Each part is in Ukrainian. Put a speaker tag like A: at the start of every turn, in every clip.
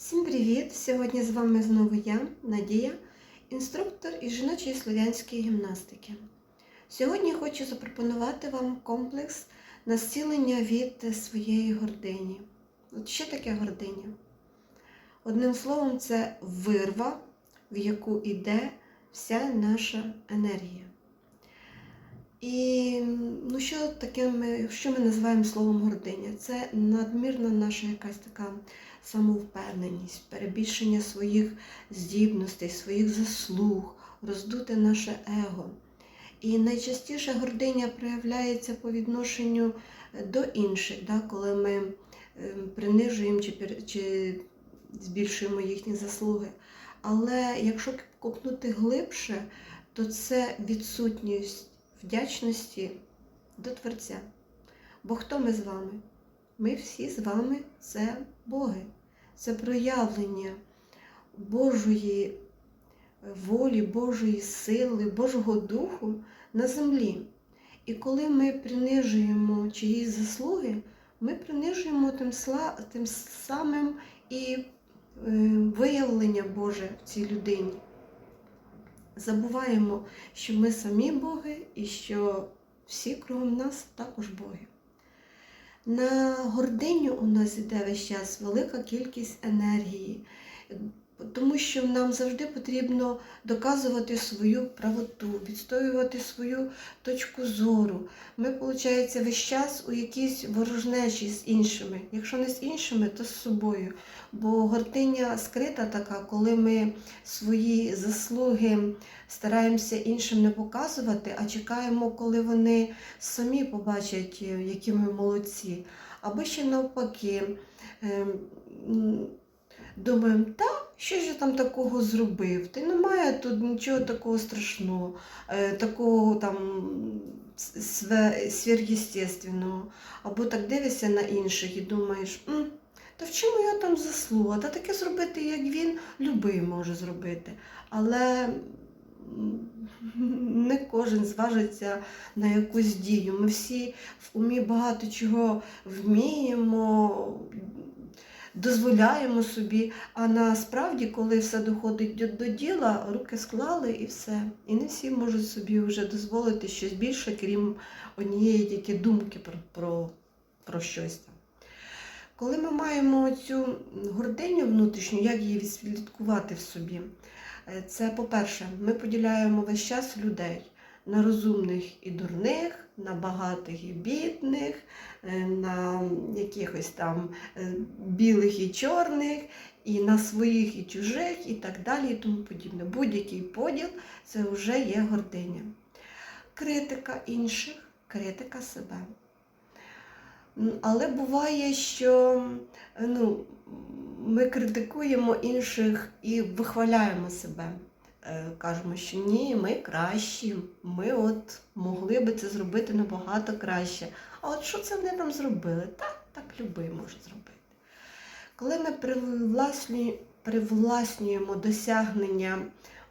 A: Всім привіт! Сьогодні з вами знову я, Надія, інструктор із жіночої слов'янської гімнастики. Сьогодні хочу запропонувати вам комплекс на від своєї гордині. От що таке гординя? Одним словом, це вирва, в яку йде вся наша енергія. І що таке ми, що ми називаємо словом гординя? Це надмірна наша якась така самовпевненість, перебільшення своїх здібностей, своїх заслуг, роздуте наше его. І найчастіше гординя проявляється по відношенню до інших, да, коли ми ем, принижуємо чи, чи збільшуємо їхні заслуги. Але якщо копнути глибше, то це відсутність вдячності до Творця. Бо хто ми з вами? Ми всі з вами це Боги, це проявлення Божої волі, Божої сили, Божого Духу на землі. І коли ми принижуємо чиїсь заслуги, ми принижуємо тим, тим самим і е, виявлення Боже в цій людині. Забуваємо, що ми самі Боги і що всі кругом нас також Боги. На гординю у нас іде весь час велика кількість енергії, тому що нам завжди потрібно доказувати свою правоту, відстоювати свою точку зору. Ми, виходить, весь час у якійсь ворожнечі з іншими. Якщо не з іншими, то з собою. Бо гординя скрита така, коли ми свої заслуги стараємося іншим не показувати, а чекаємо, коли вони самі побачать, е, які ми молодці. Або ще навпаки. ем, Думаємо, та що ж я там такого зробив? Й немає тут нічого такого страшного, е, такого там све- сверхъестественного. Або так дивишся на інших і думаєш, «М, та в чому я там заслуга? Та таке зробити, як він, любий може зробити. Але не кожен зважиться на якусь дію. Ми всі в умі багато чого вміємо, дозволяємо собі, а насправді, коли все доходить до, діла, руки склали і все. І не всі можуть собі вже дозволити щось більше, крім однієї тільки думки про, про, про щось там. Коли ми маємо цю гординю внутрішню, як її відслідкувати в собі? Е, Це, по-перше, ми поділяємо весь час людей на розумних і дурних, на багатих і бідних, е, на якихось там е, білих і чорних, і на своїх і чужих, і так далі, і тому подібне. Будь-який поділ це вже є гординя. Критика інших, критика себе. Але буває, що ну, ми критикуємо інших і вихваляємо себе. Е, Кажемо, що ні, ми кращі, ми от могли би це зробити набагато краще. А от що це вони там зробили? Так, так любий може зробити. Коли ми привласнюємо, привласнюємо досягнення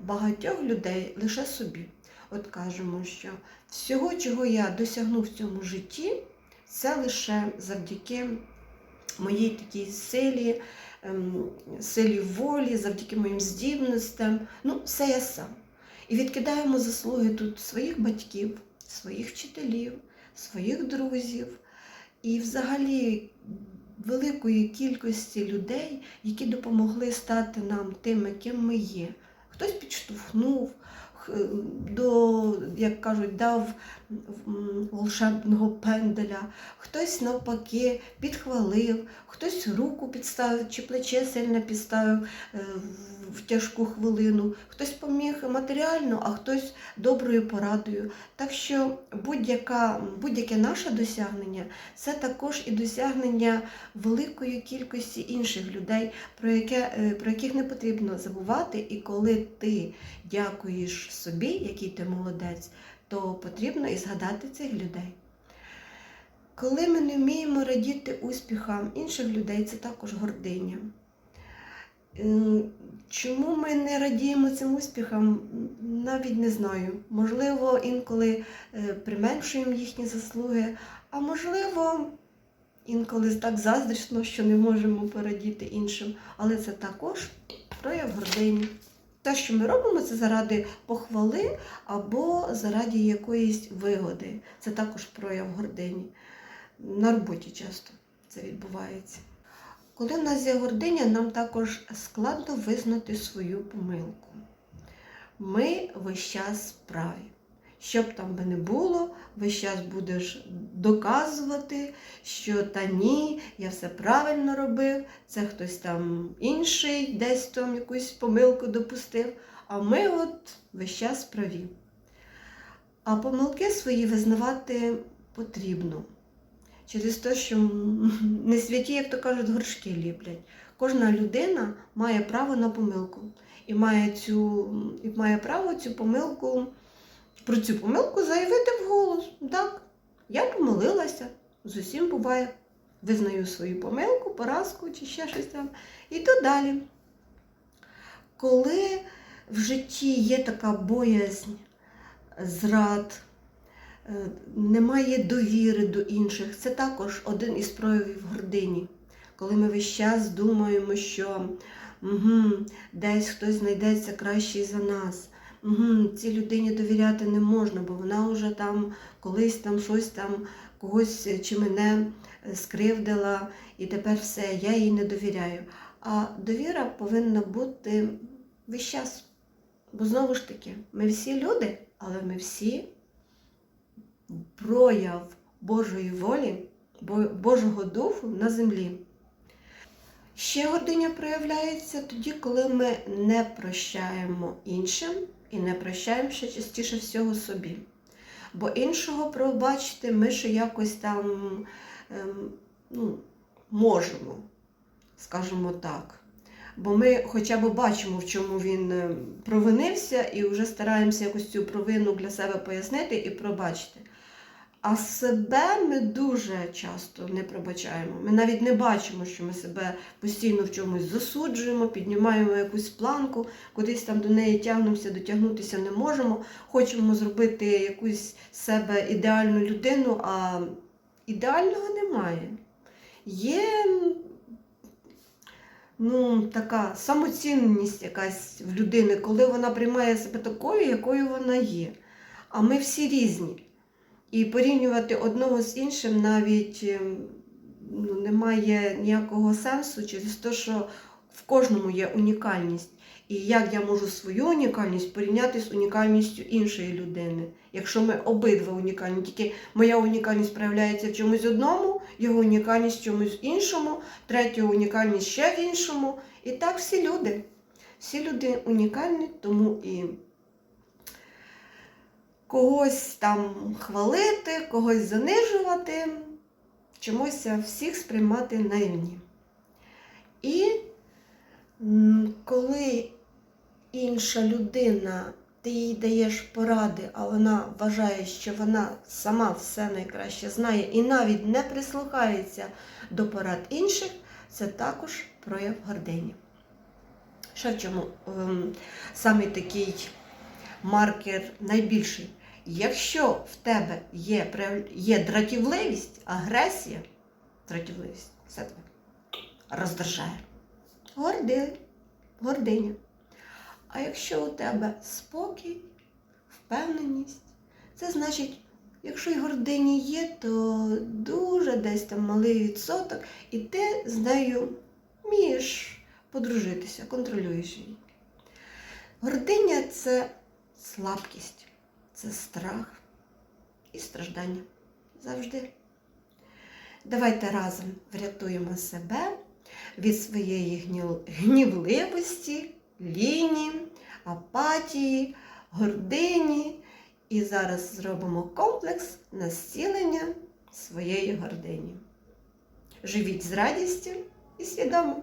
A: багатьох людей лише собі, от кажемо, що всього, чого я досягну в цьому житті, це лише завдяки моїй такій силі, силі волі, завдяки моїм здібностям. Ну, все я сам. І відкидаємо заслуги тут своїх батьків, своїх вчителів, своїх друзів і взагалі великої кількості людей, які допомогли стати нам тими, ким ми є. Хтось підштовхнув, до, як кажуть, дав волшебного пенделя, хтось навпаки підхвалив, хтось руку підставив чи плече сильно підставив е, в- тяжку хвилину, хтось поміг матеріально, а хтось доброю порадою. Так що будь-яке наше досягнення це також і досягнення великої кількості інших людей, про, яке, е, про яких не потрібно забувати. І коли ти дякуєш собі, який ти молодець, то потрібно і згадати цих людей. Коли ми не вміємо радіти успіхам інших людей, це також гординя. Чому ми не радіємо цим успіхам, навіть не знаю. Можливо, інколи е, применшуємо їхні заслуги, а можливо, інколи так заздрісно, що не можемо порадіти іншим, але це також прояв гордині. Те, що ми робимо, це заради похвали або заради якоїсь вигоди. Це також прояв гордині. На роботі часто це відбувається. Коли в нас є гординя, нам також складно визнати свою помилку. Ми весь час праві. Що б там би не було, весь час будеш доказувати, що та ні, я все правильно робив, це хтось там інший, десь там якусь помилку допустив. А ми от весь час праві. А помилки свої визнавати потрібно. Через те, що не святі, як то кажуть, горшки ліплять. Кожна людина має право на помилку і має, цю, і має право цю помилку, про цю помилку заявити вголос. Так, я помилилася, з усім буває. Визнаю свою помилку, поразку чи ще щось там. І то далі. Коли в житті є така боязнь, зрад, е, немає довіри до інших, це також один із проявів гордині. Коли ми весь час думаємо, що угу, десь хтось знайдеться кращий за нас. Цій людині довіряти не можна, бо вона вже там колись там щось там когось е, чи мене е, скривдила, і тепер все, я їй не довіряю. А довіра повинна бути весь час. Бо знову ж таки, ми всі люди, але ми всі прояв Божої волі, Божого Духу на землі. Ще гординя проявляється тоді, коли ми не прощаємо іншим і не прощаємося частіше всього собі. Бо іншого пробачити ми ще якось там ем, ну, можемо, скажімо так. Бо ми хоча б бачимо, в чому він е, провинився, і вже стараємося якось цю провину для себе пояснити і пробачити. А себе ми дуже часто не пробачаємо. Ми навіть не бачимо, що ми себе постійно в чомусь засуджуємо, піднімаємо якусь планку, кудись там до неї тягнемося, дотягнутися не можемо. Хочемо зробити якусь себе ідеальну людину, а ідеального немає. Є ну, така самоцінність якась в людини, коли вона приймає себе такою, якою вона є. А ми всі різні. І порівнювати одного з іншим навіть ем, ну, немає ніякого сенсу через те, що в кожному є унікальність. І як я можу свою унікальність порівняти з унікальністю іншої людини, якщо ми обидва унікальні, тільки моя унікальність проявляється в чомусь одному, його унікальність в чомусь іншому, третя унікальність ще в іншому. І так всі люди. Всі люди унікальні, тому і когось там хвалити, когось занижувати, чомусь всіх сприймати на рівні. І коли інша людина, ти їй даєш поради, а вона вважає, що вона сама все найкраще знає і навіть не прислухається до порад інших, це також прояв гордині. Ще в чому ем, саме такий маркер найбільший. Якщо в тебе є, є дратівливість, агресія, дратівливість, все тебе роздражає. Горди, гординя. А якщо у тебе спокій, впевненість, це значить, якщо й гордині є, то дуже десь там малий відсоток, і ти з нею вмієш подружитися, контролюєш її. Гординя це слабкість, це страх і страждання. Завжди. Давайте разом врятуємо себе від своєї гнівливості, ліні, апатії, гордині. І зараз зробимо комплекс на зцілення своєї гордині. Живіть з радістю і свідомо.